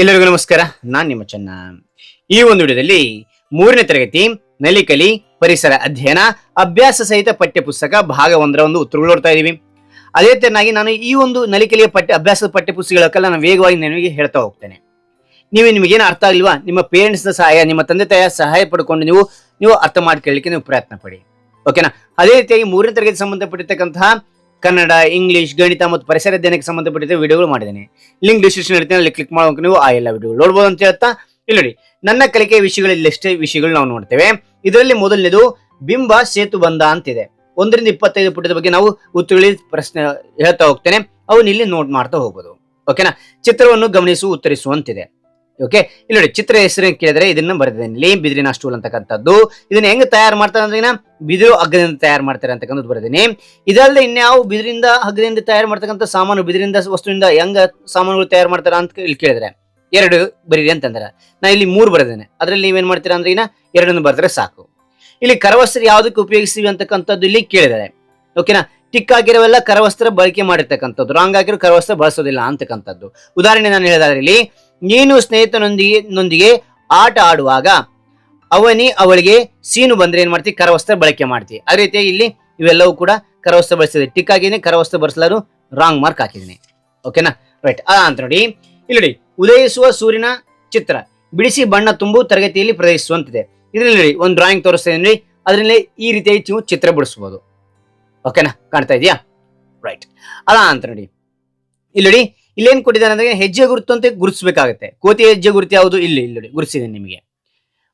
ಎಲ್ಲರಿಗೂ ನಮಸ್ಕಾರ. ನಾನ್ ನಿಮ್ಮ ಚೆನ್ನ. ಈ ಒಂದು ವಿಡಿಯೋದಲ್ಲಿ ಮೂರನೇ ತರಗತಿ ನಲಿಕಲಿ ಪರಿಸರ ಅಧ್ಯಯನ, ಅಭ್ಯಾಸ ಸಹಿತ ಪಠ್ಯ ಪುಸ್ತಕ ಭಾಗ ಒಂದರ ಒಂದು ಉತ್ತರಗಳು ನೋಡ್ತಾ ಇದೀವಿ. ಅದೇ ತರನಾಗಿ ನಾನು ಈ ಒಂದು ನಲಿಕಲಿಯ ಪಠ್ಯ, ಅಭ್ಯಾಸದ ಪಠ್ಯ ಪುಸ್ತಕಗಳಕ್ಕೆಲ್ಲ ನಾನು ವೇಗವಾಗಿ ನಿಮಗೆ ಹೇಳ್ತಾ ಹೋಗ್ತೇನೆ. ನೀವು ನಿಮಗೇನು ಅರ್ಥ ಆಗಿಲ್ವಾ ನಿಮ್ಮ ಪೇರೆಂಟ್ಸ್ನ ಸಹಾಯ, ನಿಮ್ಮ ತಂದೆ ತಾಯಿಯ ಸಹಾಯ ಪಡ್ಕೊಂಡು ನೀವು ನೀವು ಅರ್ಥ ಮಾಡ್ಕೊಳ್ಳಿಕ್ಕೆ ನೀವು ಪ್ರಯತ್ನ ಪಡಿ. ಓಕೆನಾ ಅದೇ ರೀತಿಯಾಗಿ ಮೂರನೇ ತರಗತಿ ಸಂಬಂಧಪಟ್ಟಿರ್ತಕ್ಕಂತಹ ಕನ್ನಡ, ಇಂಗ್ಲಿಷ್, ಗಣಿತ ಮತ್ತು ಪರಿಸರ ಅಧ್ಯಯನಕ್ಕೆ ಸಂಬಂಧಪಟ್ಟಿದ್ದ ವಿಡಿಯೋಗಳು ಮಾಡಿದ್ದೇನೆ. ಲಿಂಕ್ ಡಿಸ್ಕ್ರಿಪ್ಷನ್ ಇರ್ತೀನಿ, ಅಲ್ಲಿ ಕ್ಲಿಕ್ ಮಾಡೋಕೆ ನೀವು ಆ ಎಲ್ಲ ವಿಡಿಯೋಗಳು ನೋಡ್ಬೋದು ಅಂತ ಹೇಳ್ತಾ ಇಲ್ಲಿ ನೋಡಿ, ನನ್ನ ಕಲಿಕೆ ವಿಷಯಗಳಲ್ಲಿ ಎಷ್ಟೇ ವಿಷಯಗಳು ನಾವು ನೋಡ್ತೇವೆ. ಇದರಲ್ಲಿ ಮೊದಲನೇದು, ಬಿಂಬ ಸೇತು ಬಂಧ ಅಂತಿದೆ. ಒಂದರಿಂದ ಇಪ್ಪತ್ತೈದು ಪುಟದ ಬಗ್ಗೆ ನಾವು ಉತ್ತರಗಳಲ್ಲಿ ಪ್ರಶ್ನೆ ಹೇಳ್ತಾ ಹೋಗ್ತೇನೆ. ಅವನ್ನ ಇಲ್ಲಿ ನೋಟ್ ಮಾಡ್ತಾ ಹೋಗ್ಬೋದು. ಓಕೆನಾ ಚಿತ್ರವನ್ನು ಗಮನಿಸು ಉತ್ತರಿಸುವಂತಿದೆ ಓಕೆ ಇಲ್ಲಿ ನೋಡಿ ಚಿತ್ರ ಹೆಸರು ಕೇಳಿದ್ರೆ ಇದನ್ನ ಬರೆದಿದ್ದೇನೆ. ಇಲ್ಲಿ ಬಿದಿರಿನ ಸ್ಟೂಲ್ ಅಂತಕ್ಕಂಥದ್ದು. ಇದನ್ನ ಹೆಂಗ್ ತಯಾರು ಮಾಡ್ತಾರೆ ಅಂದ್ರೆ ಬಿದಿರು ಹಗ್ಗದಿಂದ ತಯಾರು ಮಾಡ್ತಾರೆ ಅಂತಕ್ಕಂಥದ್ದು ಬರೆದಿನಿ ಇದಲ್ಲದೆ ಇನ್ಯಾವ ಬಿದಿರಿಂದ ಹಗ್ಗದಿಂದ ತಯಾರು ಮಾಡ್ತಕ್ಕಂಥ ಸಾಮಾನು ಬಿದಿರಿಂದ ವಸ್ತುವಿಂದ ಹೆಂಗ ಸಾಮಾನುಗಳು ತಯಾರು ಮಾಡ್ತಾರ ಅಂತ ಇಲ್ಲಿ ಕೇಳಿದ್ರೆ ಎರಡು ಬರೀರಿ ಅಂತಂದ್ರೆ. ನಾ ಇಲ್ಲಿ ಮೂರು ಬರೆದೇನೆ ಅದ್ರಲ್ಲಿ ನೀವೇನ್ ಮಾಡ್ತೀರಾ ಅಂದ್ರೆ ಇನ್ನ ಎರಡನ್ನು ಬರೆದ್ರೆ ಸಾಕು. ಇಲ್ಲಿ ಕರವಸ್ತ್ರ ಯಾವ್ದಕ್ಕೆ ಉಪಯೋಗಿಸ್ತೀವಿ ಅಂತಕ್ಕಂಥದ್ದು ಇಲ್ಲಿ ಕೇಳಿದ್ದಾರೆ. ಓಕೆನಾ ಟಿಕ್ ಆಗಿರೋವೆಲ್ಲ ಕರವಸ್ತ್ರ ಬಳಕೆ ಮಾಡಿರ್ತಕ್ಕಂಥದ್ದು. ರಾಂಗ್ ಆಗಿರೋ ಕರವಸ್ತ್ರ ಬಳಸೋದಿಲ್ಲ ಅಂತಕ್ಕಂಥದ್ದು. ಉದಾಹರಣೆ ನಾನು ಹೇಳಿದ್ರೆ ಇಲ್ಲಿ, ನೀನು ಸ್ನೇಹಿತನೊಂದಿಗೆ, ನೊಂದಿಗೆ ಆಟ ಆಡುವಾಗ ಅವನಿ ಅವಳಿಗೆ ಸೀನು ಬಂದ್ರೆ ಏನ್ ಮಾಡ್ತಿ? ಕರವಸ್ತ್ರ ಬಳಕೆ ಮಾಡ್ತಿ. ಅದೇ ರೀತಿ ಇಲ್ಲಿ ಇವೆಲ್ಲವೂ ಕೂಡ ಕರವಸ್ತ್ರ ಬಳಸಿದೆ. ಟಿಕ್ ಆಗಿದ್ದೀನಿ ಕರವಸ್ತ್ರ ಬಳಸಲಾರು ರಾಂಗ್ ಮಾರ್ಕ್ ಹಾಕಿದ್ದೀನಿ. ಓಕೆನಾ ರೈಟ್ ಅದ ಅಂತ ನೋಡಿ. ಇಲ್ಲಿ ಉದಯಿಸುವ ಸೂರ್ಯನ ಚಿತ್ರ. ಬಿಡಿಸಿ ಬಣ್ಣ ತುಂಬು, ತರಗತಿಯಲ್ಲಿ ಪ್ರದರ್ಶಿಸುವಂತಿದೆ. ಇದರಲ್ಲಿ ಒಂದು ಡ್ರಾಯಿಂಗ್ ತೋರಿಸ್ತೇನೆ ಅದರಲ್ಲಿ ಈ ರೀತಿಯಾಗಿ ನೀವು ಚಿತ್ರ ಬಿಡಿಸ್ಬೋದು. ಓಕೆನಾ ಕಾಣ್ತಾ ಇದೆಯಾ ರೈಟ್ ಅದ ಅಂತ ನೋಡಿ. ಇಲ್ಲಿ ಇಲ್ಲೇನ್ ಕೊಟ್ಟಿದ್ದಾರೆ ಅಂದ್ರೆ, ಹೆಜ್ಜೆ ಗುರುತು ಅಂತ ಗುರುತಿಸಬೇಕಾಗುತ್ತೆ. ಕೋತಿ ಹೆಜ್ಜೆ ಗುರುತು ಯಾವುದು? ಇಲ್ಲಿ ಇಲ್ಲಿ ನೋಡಿ ಗುರುತಿಸಿದೆ ನಿಮಗೆ.